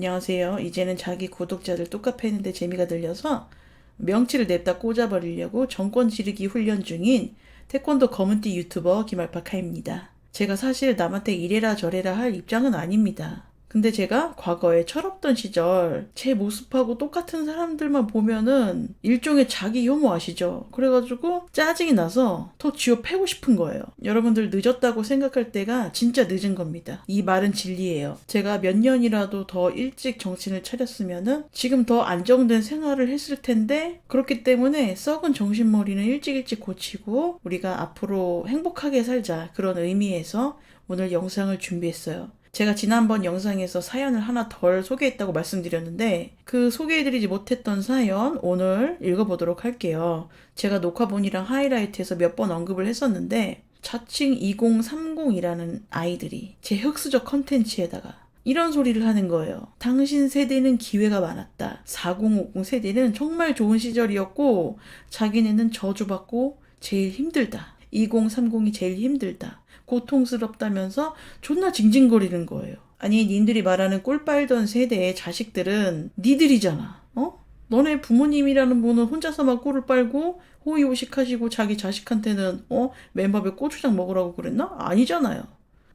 안녕하세요. 이제는 자기 구독자들 뚝카패는데 재미가 들려서 명치를 냅다 꽂아버리려고 정권 지르기 훈련 중인 태권도 검은띠 유튜버 김알파카입니다. 제가 사실 남한테 이래라 저래라 할 입장은 아닙니다. 근데 제가 과거에 철없던 시절 제 모습하고 똑같은 사람들만 보면은 일종의 자기 혐오 아시죠? 그래가지고 짜증이 나서 더 쥐어 패고 싶은 거예요. 여러분들 늦었다고 생각할 때가 진짜 늦은 겁니다. 이 말은 진리예요. 제가 몇 년이라도 더 일찍 정신을 차렸으면은 지금 더 안정된 생활을 했을 텐데 그렇기 때문에 썩은 정신머리는 일찍 일찍 고치고 우리가 앞으로 행복하게 살자 그런 의미에서 오늘 영상을 준비했어요. 제가 지난번 영상에서 사연을 하나 덜 소개했다고 말씀드렸는데 그 소개해드리지 못했던 사연 오늘 읽어보도록 할게요. 제가 녹화본이랑 하이라이트에서 몇 번 언급을 했었는데 자칭 2030이라는 아이들이 제 흑수저 컨텐츠에다가 이런 소리를 하는 거예요. 당신 세대는 기회가 많았다. 4050 세대는 정말 좋은 시절이었고 자기네는 저주받고 제일 힘들다. 2030이 제일 힘들다. 고통스럽다면서 존나 징징거리는 거예요. 아니, 님들이 말하는 꿀 빨던 세대의 자식들은 니들이잖아. 어? 너네 부모님이라는 분은 혼자서만 꿀을 빨고 호의호식하시고 자기 자식한테는 어? 맨밥에 고추장 먹으라고 그랬나? 아니잖아요.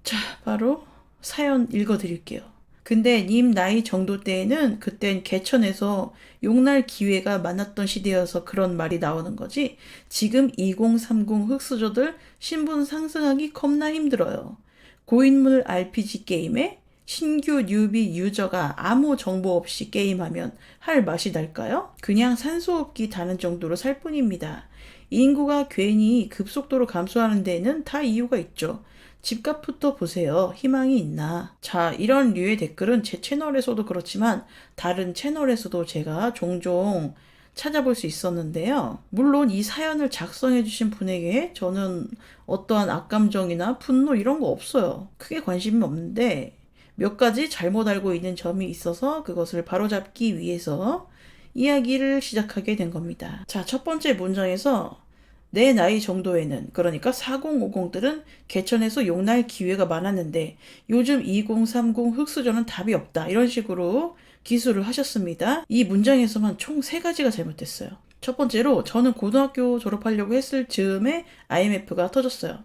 자, 바로 사연 읽어드릴게요. 근데 님 나이 정도 때에는 그땐 개천에서 용날 기회가 많았던 시대여서 그런 말이 나오는 거지. 지금 2030 흑수저들 신분 상승하기 겁나 힘들어요. 고인물 RPG 게임에 신규 뉴비 유저가 아무 정보 없이 게임하면 할 맛이 날까요? 그냥 산소호흡기 다는 정도로 살 뿐입니다. 인구가 괜히 급속도로 감소하는 데에는 다 이유가 있죠. 집값부터 보세요. 희망이 있나? 자, 이런 류의 댓글은 제 채널에서도 그렇지만 다른 채널에서도 제가 종종 찾아볼 수 있었는데요. 물론 이 사연을 작성해주신 분에게 저는 어떠한 악감정이나 분노 이런 거 없어요. 크게 관심이 없는데 몇 가지 잘못 알고 있는 점이 있어서 그것을 바로잡기 위해서 이야기를 시작하게 된 겁니다. 자, 첫 번째 문장에서 내 나이 정도에는 그러니까 4050들은 개천에서 용날 기회가 많았는데 요즘 2030 흑수저는 답이 없다 이런 식으로 기술을 하셨습니다. 이 문장에서만 총 세 가지가 잘못됐어요. 첫 번째로 저는 고등학교 졸업하려고 했을 즈음에 IMF가 터졌어요.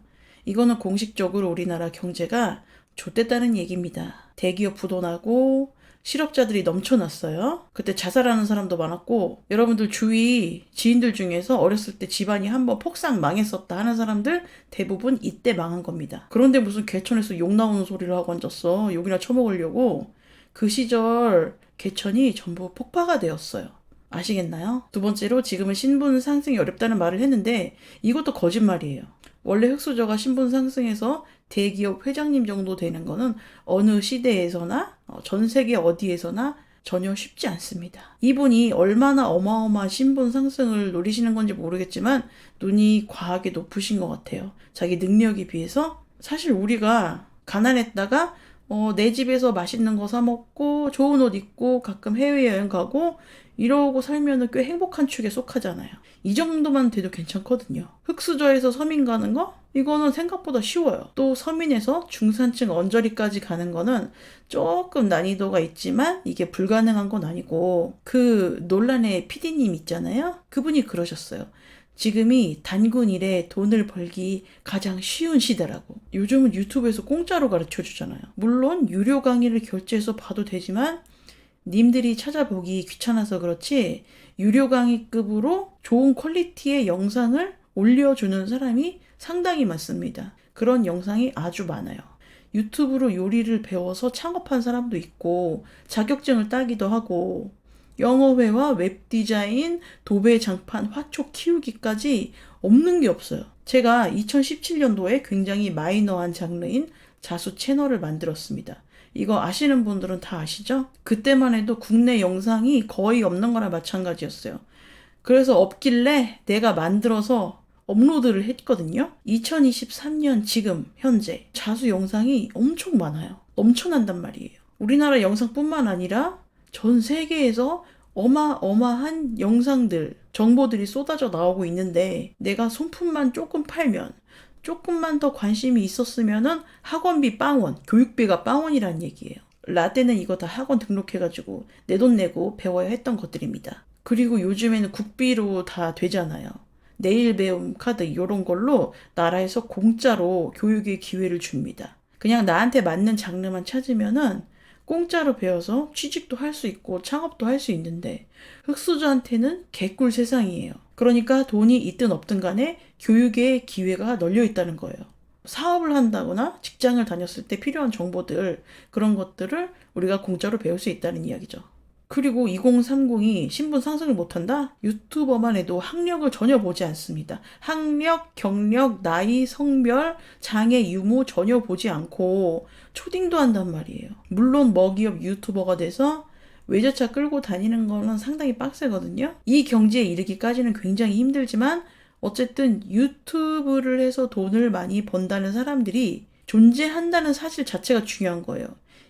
이거는 공식적으로 우리나라 경제가 좆됐다는 얘기입니다. 대기업 부도나고 실업자들이 넘쳐났어요. 그때 자살하는 사람도 많았고 여러분들 주위 지인들 중에서 어렸을 때 집안이 한번 폭삭 망했었다 하는 사람들 대부분 이때 망한 겁니다. 그런데 무슨 개천에서 욕 나오는 소리를 하고 앉았어. 욕이나 처먹으려고. 그 시절 개천이 전부 폭파가 되었어요. 아시겠나요? 두 번째로 지금은 신분 상승이 어렵다는 말을 했는데 이것도 거짓말이에요. 원래 흑수저가 신분 상승해서 대기업 회장님 정도 되는 거는 어느 시대에서나 어, 전 세계 어디에서나 전혀 쉽지 않습니다. 이분이 얼마나 어마어마한 신분 상승을 노리시는 건지 모르겠지만 눈이 과하게 높으신 것 같아요. 자기 능력에 비해서 사실 우리가 가난했다가 어, 내 집에서 맛있는 거 사 먹고 좋은 옷 입고 가끔 해외여행 가고 이러고 살면은 꽤 행복한 축에 속하잖아요. 이 정도만 돼도 괜찮거든요. 흑수저에서 서민 가는 거? 이거는 생각보다 쉬워요. 또 서민에서 중산층 언저리까지 가는 거는 조금 난이도가 있지만 이게 불가능한 건 아니고 그 논란의 PD님 있잖아요. 그분이 그러셨어요. 지금이 단군 일에 돈을 벌기 가장 쉬운 시대라고. 요즘은 유튜브에서 공짜로 가르쳐 주잖아요. 물론 유료 강의를 결제해서 봐도 되지만 님들이 찾아보기 귀찮아서 그렇지 유료 강의급으로 좋은 퀄리티의 영상을 올려주는 사람이 상당히 많습니다. 그런 영상이 아주 많아요. 유튜브로 요리를 배워서 창업한 사람도 있고 자격증을 따기도 하고 영어회화, 웹디자인, 도배 장판, 화초 키우기까지 없는 게 없어요. 제가 2017년도에 굉장히 마이너한 장르인 자수 채널을 만들었습니다. 이거 아시는 분들은 다 아시죠? 그때만 해도 국내 영상이 거의 없는 거나 마찬가지였어요. 그래서 없길래 내가 만들어서 업로드를 했거든요. 2023년 지금 현재 자수 영상이 엄청 많아요. 넘쳐난단 말이에요. 우리나라 영상뿐만 아니라 전 세계에서 어마어마한 영상들, 정보들이 쏟아져 나오고 있는데 내가 손품만 조금 팔면 조금만 더 관심이 있었으면은 학원비 빵원, 교육비가 빵원이란 얘기예요. 라떼는 이거 다 학원 등록해가지고 내 돈 내고 배워야 했던 것들입니다. 그리고 요즘에는 국비로 다 되잖아요. 내일 배움 카드 이런 걸로 나라에서 공짜로 교육의 기회를 줍니다. 그냥 나한테 맞는 장르만 찾으면은 공짜로 배워서 취직도 할 수 있고 창업도 할 수 있는데 흑수저한테는 개꿀 세상이에요. 그러니까 돈이 있든 없든 간에 교육의 기회가 널려 있다는 거예요. 사업을 한다거나 직장을 다녔을 때 필요한 정보들 그런 것들을 우리가 공짜로 배울 수 있다는 이야기죠. 그리고 2030이 신분 상승을 못한다? 유튜버만 해도 학력을 전혀 보지 않습니다. 학력, 경력, 나이, 성별, 장애, 유무 전혀 보지 않고 초딩도 한단 말이에요. 물론 먹이업 유튜버가 돼서 외제차 끌고 다니는 거는 상당히 빡세거든요. 이 경지에 이르기까지는 굉장히 힘들지만 어쨌든 유튜브를 해서 돈을 많이 번다는 사람들이 존재한다는 사실 자체가 중요한 거예요.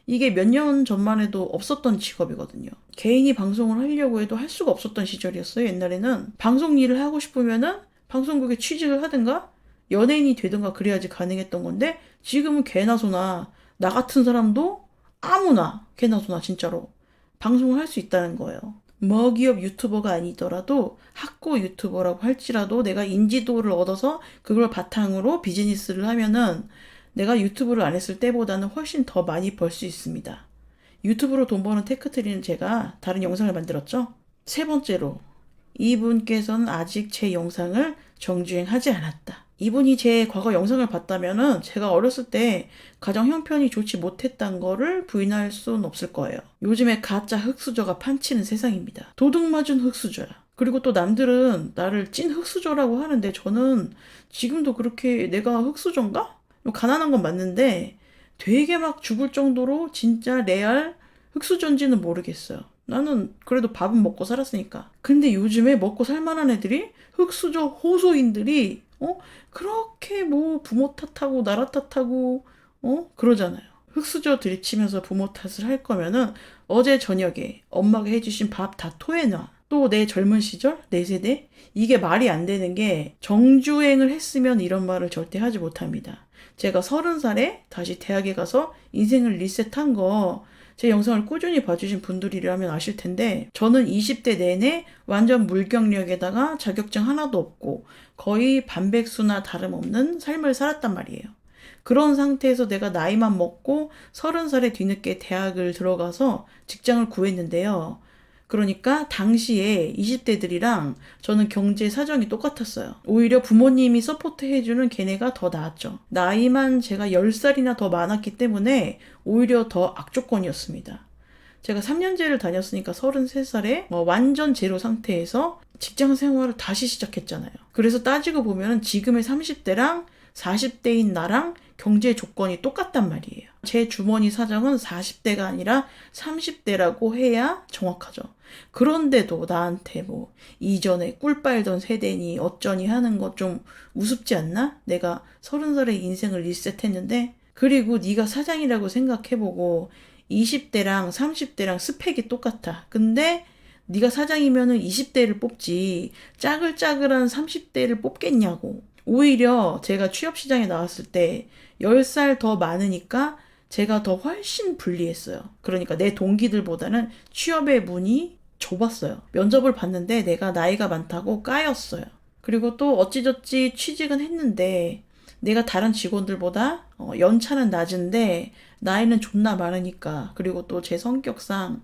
이게 몇 년 전만 해도 없었던 직업이거든요. 개인이 방송을 하려고 해도 할 수가 없었던 시절이었어요. 옛날에는 방송 일을 하고 싶으면은 방송국에 취직을 하든가 연예인이 되든가 그래야지 가능했던 건데 지금은 개나 소나 나 같은 사람도 아무나 개나 소나 진짜로 방송을 할 수 있다는 거예요. 먹이업 유튜버가 아니더라도 학고 유튜버라고 할지라도 내가 인지도를 얻어서 그걸 바탕으로 비즈니스를 하면은 내가 유튜브를 안 했을 때보다는 훨씬 더 많이 벌 수 있습니다. 유튜브로 돈 버는 테크트리는 제가 다른 영상을 만들었죠. 세 번째로 이분께서는 아직 제 영상을 정주행하지 않았다. 이분이 제 과거 영상을 봤다면은 제가 어렸을 때 가정 형편이 좋지 못했단 거를 부인할 수는 없을 거예요. 요즘에 가짜 흑수저가 판치는 세상입니다. 도둑 맞은 흑수저야. 그리고 또 남들은 나를 찐 흑수저라고 하는데 저는 지금도 그렇게 내가 흑수저인가? 가난한 건 맞는데 되게 막 죽을 정도로 진짜 레알 흑수저인지는 모르겠어요. 나는 그래도 밥은 먹고 살았으니까. 근데 요즘에 먹고 살만한 애들이 흑수저 호소인들이 어 그렇게 뭐 부모 탓하고 나라 탓하고 어 그러잖아요. 흑수저 들이치면서 부모 탓을 할 거면은 어제 저녁에 엄마가 해주신 밥 다 토해놔. 또 내 젊은 시절 내 세대 이게 말이 안 되는 게 정주행을 했으면 이런 말을 절대 하지 못합니다. 제가 서른 살에 다시 대학에 가서 인생을 리셋한 거 제 영상을 꾸준히 봐주신 분들이라면 아실 텐데 저는 20대 내내 완전 물경력에다가 자격증 하나도 없고 거의 반백수나 다름없는 삶을 살았단 말이에요. 그런 상태에서 내가 나이만 먹고 서른 살에 뒤늦게 대학을 들어가서 직장을 구했는데요. 그러니까 당시에 20대들이랑 저는 경제 사정이 똑같았어요. 오히려 부모님이 서포트 해주는 걔네가 더 나았죠. 나이만 제가 10살이나 더 많았기 때문에 오히려 더 악조건이었습니다. 제가 3년제를 다녔으니까 33살에 뭐 완전 제로 상태에서 직장 생활을 다시 시작했잖아요. 그래서 따지고 보면 지금의 30대랑 40대인 나랑 경제 조건이 똑같단 말이에요. 제 주머니 사정은 40대가 아니라 30대라고 해야 정확하죠. 그런데도 나한테 뭐 이전에 꿀 빨던 세대니 어쩌니 하는 거좀 우습지 않나? 내가 30살에 인생을 리셋했는데 그리고 네가 사장이라고 생각해보고 20대랑 30대랑 스펙이 똑같아. 근데 네가 사장이면은 20대를 뽑지 짜글짜글한 30대를 뽑겠냐고. 오히려 제가 취업 시장에 나왔을 때 10살 더 많으니까 제가 더 훨씬 불리했어요. 그러니까 내 동기들보다는 취업의 문이 좁았어요. 면접을 봤는데 내가 나이가 많다고 까였어요. 그리고 또 어찌저찌 취직은 했는데 내가 다른 직원들보다 어, 연차는 낮은데 나이는 존나 많으니까 그리고 또 제 성격상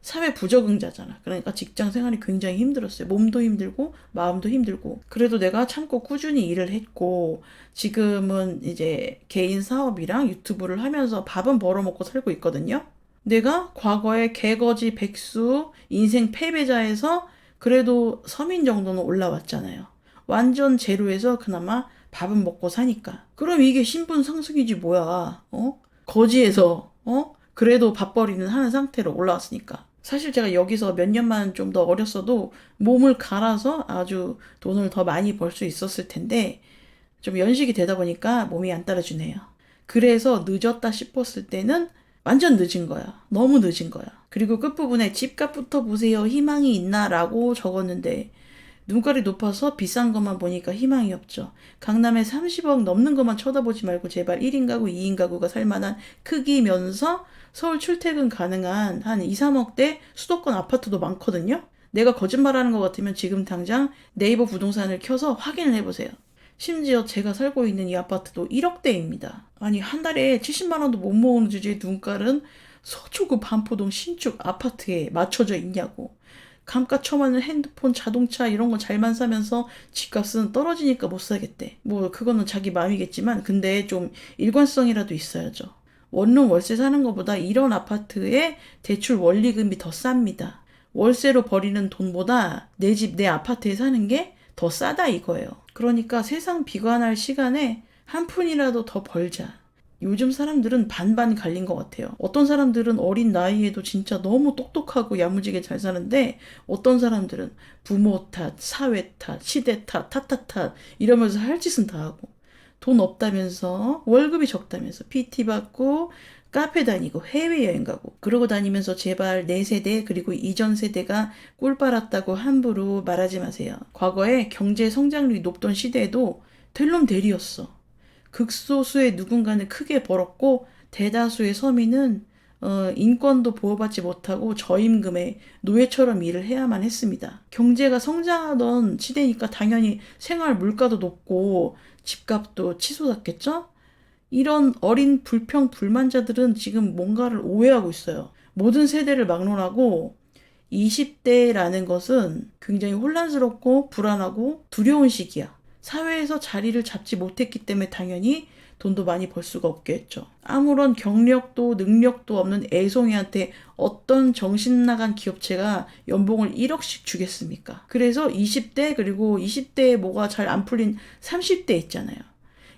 사회 부적응자잖아. 그러니까 직장 생활이 굉장히 힘들었어요. 몸도 힘들고 마음도 힘들고. 그래도 내가 참고 꾸준히 일을 했고 지금은 이제 개인 사업이랑 유튜브를 하면서 밥은 벌어먹고 살고 있거든요. 내가 과거에 개거지 백수 인생 패배자에서 그래도 서민 정도는 올라왔잖아요. 완전 제로에서 그나마 밥은 먹고 사니까. 그럼 이게 신분 상승이지 뭐야. 어? 거지에서 어? 그래도 밥벌이는 하는 상태로 올라왔으니까. 사실 제가 여기서 몇 년만 좀 더 어렸어도 몸을 갈아서 아주 돈을 더 많이 벌 수 있었을 텐데 좀 연식이 되다 보니까 몸이 안 따라주네요. 그래서 늦었다 싶었을 때는 완전 늦은 거야. 너무 늦은 거야. 그리고 끝부분에 집값부터 보세요. 희망이 있나 라고 적었는데 눈깔이 높아서 비싼 것만 보니까 희망이 없죠. 강남에 30억 넘는 것만 쳐다보지 말고 제발 1인 가구, 2인 가구가 살만한 크기면서 서울 출퇴근 가능한 한 2, 3억대 수도권 아파트도 많거든요. 내가 거짓말하는 것 같으면 지금 당장 네이버 부동산을 켜서 확인을 해보세요. 심지어 제가 살고 있는 이 아파트도 1억대입니다. 아니 한 달에 70만 원도 못 모으는 주제에 눈깔은 서초구 반포동 신축 아파트에 맞춰져 있냐고. 감가처마는 핸드폰, 자동차 이런 거 잘만 사면서 집값은 떨어지니까 못 사겠대. 뭐 그거는 자기 마음이겠지만 근데 좀 일관성이라도 있어야죠. 원룸 월세 사는 것보다 이런 아파트에 대출 원리금이 더 쌉니다. 월세로 버리는 돈보다 내 집, 내 아파트에 사는 게 더 싸다 이거예요. 그러니까 세상 비관할 시간에 한 푼이라도 더 벌자. 요즘 사람들은 반반 갈린 것 같아요. 어떤 사람들은 어린 나이에도 진짜 너무 똑똑하고 야무지게 잘 사는데 어떤 사람들은 부모 탓, 사회 탓, 시대 탓, 탓탓 탓 이러면서 할 짓은 다 하고 돈 없다면서 월급이 적다면서 PT 받고 카페 다니고 해외여행 가고 그러고 다니면서 제발 내 세대 그리고 이전 세대가 꿀 빨았다고 함부로 말하지 마세요. 과거에 경제 성장률이 높던 시대에도 될놈 대리였어. 극소수의 누군가는 크게 벌었고 대다수의 서민은 어, 인권도 보호받지 못하고 저임금에 노예처럼 일을 해야만 했습니다. 경제가 성장하던 시대니까 당연히 생활 물가도 높고 집값도 치솟았겠죠? 이런 어린 불평 불만자들은 지금 뭔가를 오해하고 있어요. 모든 세대를 막론하고 20대라는 것은 굉장히 혼란스럽고 불안하고 두려운 시기야. 사회에서 자리를 잡지 못했기 때문에 당연히 돈도 많이 벌 수가 없겠죠. 아무런 경력도 능력도 없는 애송이한테 어떤 정신 나간 기업체가 연봉을 1억씩 주겠습니까? 그래서 20대 그리고 20대에 뭐가 잘 안 풀린 30대 있잖아요.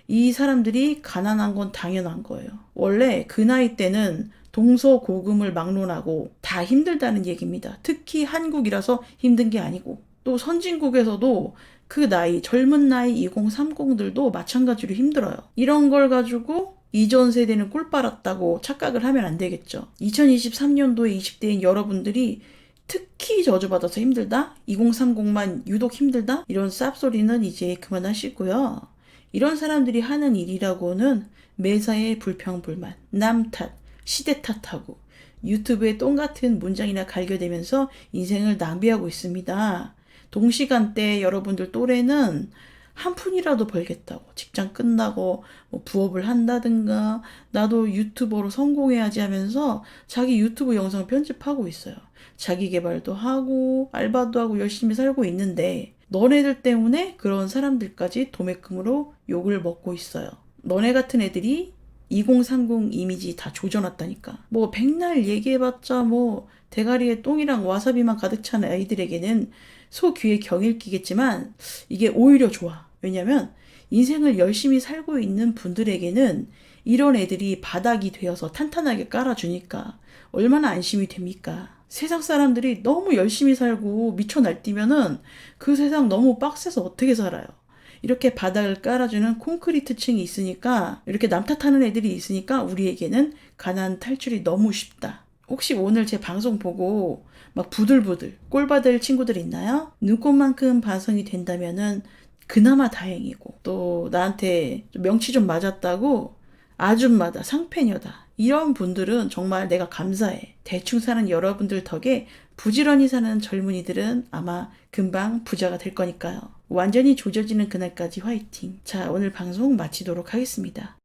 이 사람들이 가난한 건 당연한 거예요. 원래 그 나이 때는 동서고금을 막론하고 다 힘들다는 얘기입니다. 특히 한국이라서 힘든 게 아니고 또 선진국에서도 그 나이 젊은 나이 2030들도 마찬가지로 힘들어요. 이런 걸 가지고 이전 세대는 꿀 빨았다고 착각을 하면 안 되겠죠. 2023년도에 20대인 여러분들이 특히 저주받아서 힘들다? 2030만 유독 힘들다? 이런 쌉소리는 이제 그만하시고요. 이런 사람들이 하는 일이라고는 매사에 불평불만, 남 탓, 시대 탓하고 유튜브에 똥 같은 문장이나 갈겨대면서 인생을 낭비하고 있습니다. 동시간대 여러분들 또래는 한 푼이라도 벌겠다고 직장 끝나고 뭐 부업을 한다든가 나도 유튜버로 성공해야지 하면서 자기 유튜브 영상 편집하고 있어요. 자기 개발도 하고 알바도 하고 열심히 살고 있는데 너네들 때문에 그런 사람들까지 도매금으로 욕을 먹고 있어요. 너네 같은 애들이 2030 이미지 다 조져놨다니까. 뭐 백날 얘기해봤자 뭐 대가리에 똥이랑 와사비만 가득 찬 아이들에게는 소 귀에 경일 끼겠지만 이게 오히려 좋아. 왜냐면 인생을 열심히 살고 있는 분들에게는 이런 애들이 바닥이 되어서 탄탄하게 깔아주니까 얼마나 안심이 됩니까? 세상 사람들이 너무 열심히 살고 미쳐 날뛰면은 그 세상 너무 빡세서 어떻게 살아요? 이렇게 바닥을 깔아주는 콘크리트 층이 있으니까 이렇게 남 탓하는 애들이 있으니까 우리에게는 가난 탈출이 너무 쉽다. 혹시 오늘 제 방송 보고 막 부들부들 꼴 받을 친구들 있나요? 눈꽃만큼 반성이 된다면은 그나마 다행이고 또 나한테 좀 명치 좀 맞았다고 아줌마다 상패녀다 이런 분들은 정말 내가 감사해. 대충 사는 여러분들 덕에 부지런히 사는 젊은이들은 아마 금방 부자가 될 거니까요. 완전히 조져지는 그날까지 화이팅. 자 오늘 방송 마치도록 하겠습니다